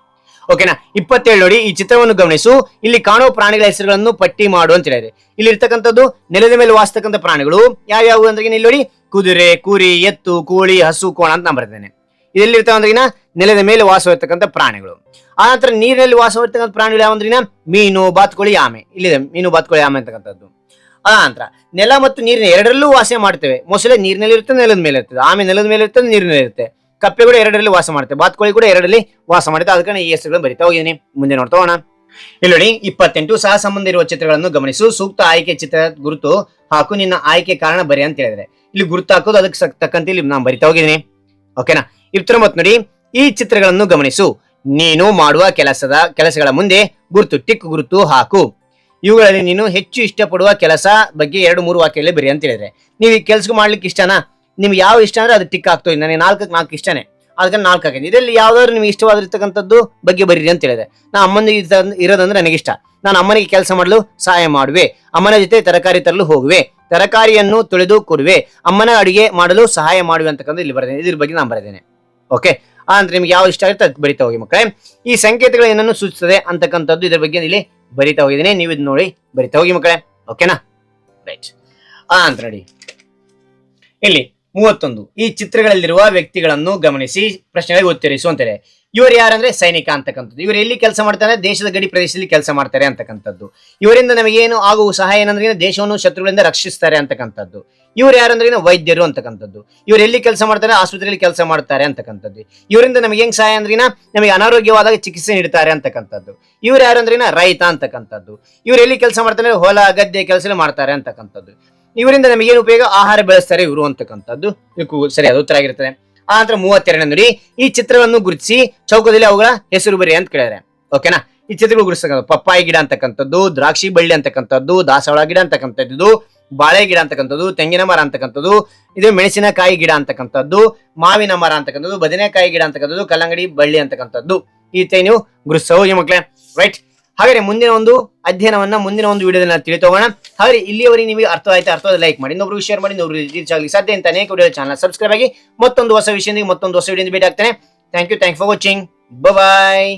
ಓಕೆನಾ ಇಪ್ಪತ್ತೇಳು ನೋಡಿ, ಈ ಚಿತ್ರವನ್ನು ಗಮನಿಸು. ಇಲ್ಲಿ ಕಾಣುವ ಪ್ರಾಣಿಗಳ ಹೆಸರುಗಳನ್ನು ಪಟ್ಟಿ ಮಾಡು ಅಂತ ಹೇಳಿದ್ರೆ ಇಲ್ಲಿ ಇರ್ತಕ್ಕಂಥದ್ದು ನೆಲದ ಮೇಲೆ ವಾಸ್ತಕ್ಕಂಥ ಪ್ರಾಣಿಗಳು. ಯಾವ್ಯಾವು ಅಂದ್ರೆ ಇಲ್ಲಿ ನೋಡಿ, ಕುದುರೆ, ಕುರಿ, ಎತ್ತು, ಕೋಳಿ, ಹಸು, ಕೋಣ ಅಂತ ನಾನು ಬರ್ತೇನೆ ಇದೆಲ್ಲಿರ್ತಾವ ಅಂದ್ರಿನ ನೆಲದ ಮೇಲೆ ವಾಸವಿರ್ತಕ್ಕಂಥ ಪ್ರಾಣಿಗಳು. ಆ ನಂತರ ನೀರಿನಲ್ಲಿ ವಾಸವಿರ್ತಕ್ಕಂಥ ಪ್ರಾಣಿಗಳು ಯಾವಂದ್ರಿನ ಮೀನು, ಬಾತುಕೋಳಿ, ಆಮೆ. ಇಲ್ಲಿದೆ, ಮೀನು, ಬಾತುಕೋಳಿ, ಆಮೆ ಅಂತಕ್ಕಂಥದ್ದು. ಆನಂತರ ನಂತರ ನೆಲ ಮತ್ತು ನೀರಿನ ಎರಡರಲ್ಲೂ ವಾಸ ಮಾಡ್ತೇವೆ. ಮೊಸಳೆ ನೀರಿನಲ್ಲಿ ಇರುತ್ತೆ ನೆಲದ ಮೇಲೆ ಇರ್ತದೆ. ಆಮೆ ನೆಲದ ಮೇಲೆ ಇರ್ತದೆ ನೀರಿನಲ್ಲಿ ಇರುತ್ತೆ. ಕಪ್ಪೆ ಕೂಡ ಎರಡರಲ್ಲಿ ವಾಸ ಮಾಡುತ್ತೆ ಬಾತುಕೋಳಿ ಕೂಡ ಎರಡರಲ್ಲಿ ವಾಸ ಮಾಡುತ್ತೆ ಅದಕ್ಕೆ ಈ ಹೆಸರುಗಳು ಬರಿತಾ ಹೋಗಿದ್ದೀನಿ. ಮುಂದೆ ನೋಡ್ತಾ ಹೋಗೋಣ. ಇಲ್ಲಿ ನೋಡಿ, ಇಪ್ಪತ್ತೆಂಟು ಸಹ ಸಂಬಂಧ ಇರುವ ಚಿತ್ರಗಳನ್ನು ಗಮನಿಸು. ಸೂಕ್ತ ಆಯ್ಕೆ ಚಿತ್ರ ಗುರುತು ಹಾಕು. ನಿನ್ನ ಆಯ್ಕೆ ಕಾರಣ ಬರಿ ಅಂತ ಹೇಳಿದ್ರೆ ಇಲ್ಲಿ ಗುರುತು ಹಾಕೋದು ಅದಕ್ಕೆ ತಕ್ಕಂತೆ ಇಲ್ಲಿ ನಾನು ಬರಿತಾ ಹೋಗಿದ್ದೀನಿ. ಓಕೆನಾ? ಇಪ್ಪತ್ತೊಂಬತ್ತು ನೋಡಿ, ಈ ಚಿತ್ರಗಳನ್ನು ಗಮನಿಸು. ನೀನು ಮಾಡುವ ಕೆಲಸದ, ಕೆಲಸಗಳ ಮುಂದೆ ಗುರುತು, ಟಿಕ್ ಗುರುತು ಹಾಕು. ಇವುಗಳಲ್ಲಿ ನೀನು ಹೆಚ್ಚು ಇಷ್ಟಪಡುವ ಕೆಲಸ ಬಗ್ಗೆ ಎರಡು, ಮೂರು ವಾಕ್ಯಗಳಲ್ಲಿ ಬರಿ ಅಂತ ಹೇಳಿದ್ರೆ. ನೀವು ಈ ಕೆಲಸ ಮಾಡ್ಲಿಕ್ಕೆ ಇಷ್ಟನಾ? ನಿಮ್ಗೆ ಯಾವ ಇಷ್ಟ ಅಂದ್ರೆ ಅದು ಟಿಕ್ ಆಗ್ತೋ ನನಗೆ ನಾಲ್ಕಕ್ಕೆ ನಾಲ್ಕು ಇಷ್ಟನೇ. ಅದಕ್ಕೆ ನಾಲ್ಕು ಹಾಕಿದ್ದೆ ಇದರಲ್ಲಿ ಯಾವ್ದಾದ್ರು ನಿಮ್ಗೆ ಇಷ್ಟವಾಗಿರ್ತಕ್ಕಂಥದ್ದು ಬಗ್ಗೆ ಬರೀರಿ ಅಂತ ಹೇಳಿದೆ ನಾ ಅಮ್ಮನಿಗೆ ಇರೋದಂದ್ರೆ ನನಗೆ ಇಷ್ಟ. ನಾನು ಅಮ್ಮನಿಗೆ ಕೆಲಸ ಮಾಡಲು ಸಹಾಯ ಮಾಡುವೆ. ಅಮ್ಮನ ಜೊತೆ ತರಕಾರಿ ತರಲು ಹೋಗುವೆ. ತರಕಾರಿಯನ್ನು ತೊಳೆದು ಕೊಡುವೆ. ಅಮ್ಮನ ಅಡುಗೆ ಮಾಡಲು ಸಹಾಯ ಮಾಡುವೆ ಅಂತಕ್ಕಂಥ ಇಲ್ಲಿ ಬರೆದೇನೆ ಇದ್ರ ಬಗ್ಗೆ ನಾನು ಬರೆದೇನೆ ಓಕೆ ಅಂದ್ರೆ ನಿಮ್ಗೆ ಯಾವ ಇಷ್ಟ ಆಗುತ್ತೆ ಅದು ಬರಿತಾ ಹೋಗಿ ಮಕ್ಕಳೇ. ಈ ಸಂಕೇತಗಳು ಏನನ್ನು ಸೂಚಿಸ್ತದೆ ಅಂತಕ್ಕಂಥದ್ದು ಇದ್ರ ಬಗ್ಗೆ ಇಲ್ಲಿ ಬರಿತಾ ಹೋಗಿದ್ದೀನಿ. ನೀವು ಇದು ನೋಡಿ ಬರಿತಾ ಹೋಗಿ ಮಕ್ಕಳೇ. ಓಕೆನಾ ರೈಟ್ ಅಂತ ನೋಡಿ. ಇಲ್ಲಿ ಮೂವತ್ತೊಂದು. ಈ ಚಿತ್ರಗಳಲ್ಲಿರುವ ವ್ಯಕ್ತಿಗಳನ್ನು ಗಮನಿಸಿ ಪ್ರಶ್ನೆಗಳಿಗೆ ಉತ್ತರಿಸು ಅಂತಾರೆ ಇವರು ಯಾರಂದ್ರೆ ಸೈನಿಕ ಅಂತಕ್ಕಂಥದ್ದು. ಇವರು ಎಲ್ಲಿ ಕೆಲಸ ಮಾಡ್ತಾರೆ? ದೇಶದ ಗಡಿ ಪ್ರದೇಶದಲ್ಲಿ ಕೆಲಸ ಮಾಡ್ತಾರೆ ಅಂತಕ್ಕಂಥದ್ದು. ಇವರಿಂದ ನಮಗೇನು ಆಗುವ ಸಹಾಯ ಏನಂದ್ರೆ ಏನು? ದೇಶವನ್ನು ಶತ್ರುಗಳಿಂದ ರಕ್ಷಿಸ್ತಾರೆ ಅಂತಕ್ಕಂಥದ್ದು. ಇವ್ರು ಯಾರಂದ್ರೆ ವೈದ್ಯರು ಅಂತಕ್ಕಂಥದ್ದು. ಇವ್ರು ಎಲ್ಲಿ ಕೆಲಸ ಮಾಡ್ತಾರೆ? ಆಸ್ಪತ್ರೆಯಲ್ಲಿ ಕೆಲಸ ಮಾಡ್ತಾರೆ ಅಂತಕ್ಕಂಥದ್ದು. ಇವರಿಂದ ನಮಗೆ ಹೆಂಗ್ ಸಹಾಯ ಅಂದ್ರೆ ನಮಗೆ ಅನಾರೋಗ್ಯವಾದಾಗ ಚಿಕಿತ್ಸೆ ನೀಡ್ತಾರೆ ಅಂತಕ್ಕಂಥದ್ದು. ಇವ್ರು ಯಾರಂದ್ರಿನ ರೈತ ಅಂತಕ್ಕಂಥದ್ದು. ಇವ್ರು ಎಲ್ಲಿ ಕೆಲಸ ಮಾಡ್ತಾರೆ? ಹೊಲ, ಗದ್ದೆ ಕೆಲಸ ಮಾಡ್ತಾರೆ ಅಂತಕ್ಕಂಥದ್ದು. ಇವರಿಂದ ನಮಗೇನು ಉಪಯೋಗ? ಆಹಾರ ಬೆಳೆಸ್ತಾರೆ ಇವರು ಅಂತಕ್ಕಂಥದ್ದು. ಇದಕ್ಕೂ ಸರಿಯಾದ ಉತ್ತರ ಆಗಿರ್ತದೆ. ಆ ನಂತರ ಮೂವತ್ತೆರಡನೇ ನೋಡಿ. ಈ ಚಿತ್ರವನ್ನು ಗುರುತಿಸಿ ಚೌಕದಲ್ಲಿ ಅವುಗಳ ಹೆಸರು ಬರಿ ಅಂತ ಕೇಳಿದ್ರೆ. ಓಕೆನಾ ಈ ಚಿತ್ರಗಳು ಗುರುತಿಸ್ತಕ್ಕಂಥ ಪಪ್ಪಾಯಿ ಗಿಡ ಅಂತಕ್ಕಂಥದ್ದು, ದ್ರಾಕ್ಷಿ ಬಳ್ಳಿ ಅಂತಕ್ಕಂಥದ್ದು, ದಾಸವಾಳ ಗಿಡ ಅಂತಕ್ಕಂಥದ್ದು, ಬಾಳೆ ಗಿಡ ಅಂತಕ್ಕಂಥದ್ದು, ತೆಂಗಿನ ಮರ ಅಂತಕ್ಕಂಥದ್ದು, ಇದು ಮೆಣಸಿನಕಾಯಿ ಗಿಡ ಅಂತಕ್ಕಂಥದ್ದು, ಮಾವಿನ ಮರ ಅಂತಕ್ಕಂಥದ್ದು, ಬದನೆಕಾಯಿ ಗಿಡ ಅಂತಕ್ಕಂಥದ್ದು, ಕಲ್ಲಂಗಡಿ ಬಳ್ಳಿ ಅಂತಕ್ಕಂಥದ್ದು. ಈ ನೀವು ಗುರುಸೋ ಹೋಗಿ ಮಕ್ಕಳೇ. ರೈಟ್ ಹಾಗಾದ್ರೆ ಮುಂದಿನ ಒಂದು ಅಧ್ಯಯನವನ್ನ, ಮುಂದಿನ ಒಂದು ವಿಡಿಯೋದಲ್ಲಿ ತಿಳಿತೋಗೋಣ. ಹಾಗೆ ಇಲ್ಲಿಯವರೆಗೆ ನಿಮಗೆ ಅರ್ಥ ಆಯ್ತು ಅರ್ಥ ಲೈಕ್ ಮಾಡಿ ಇನ್ನೊಬ್ರು ಶೇರ್ ಮಾಡಿ ಇನ್ನೊಬ್ರು ರೀಚ್ ಆಗಲಿ ಸಾಧ್ಯ ಅಂತ ಅನೇಕ ವಿಡಿಯೋ ಚಾನಲ್ ಸಬ್ಸ್ಕ್ರೈಬ್ ಆಗಿ ಮತ್ತೊಂದು ಹೊಸ ವಿಷಯದಿಂದ, ಮತ್ತೊಂದು ಹೊಸ ವಿಡಿಯೋದಿಂದ ಭೇಟಿ ಆಗ್ತಾನೆ. Thank you thank for watching bye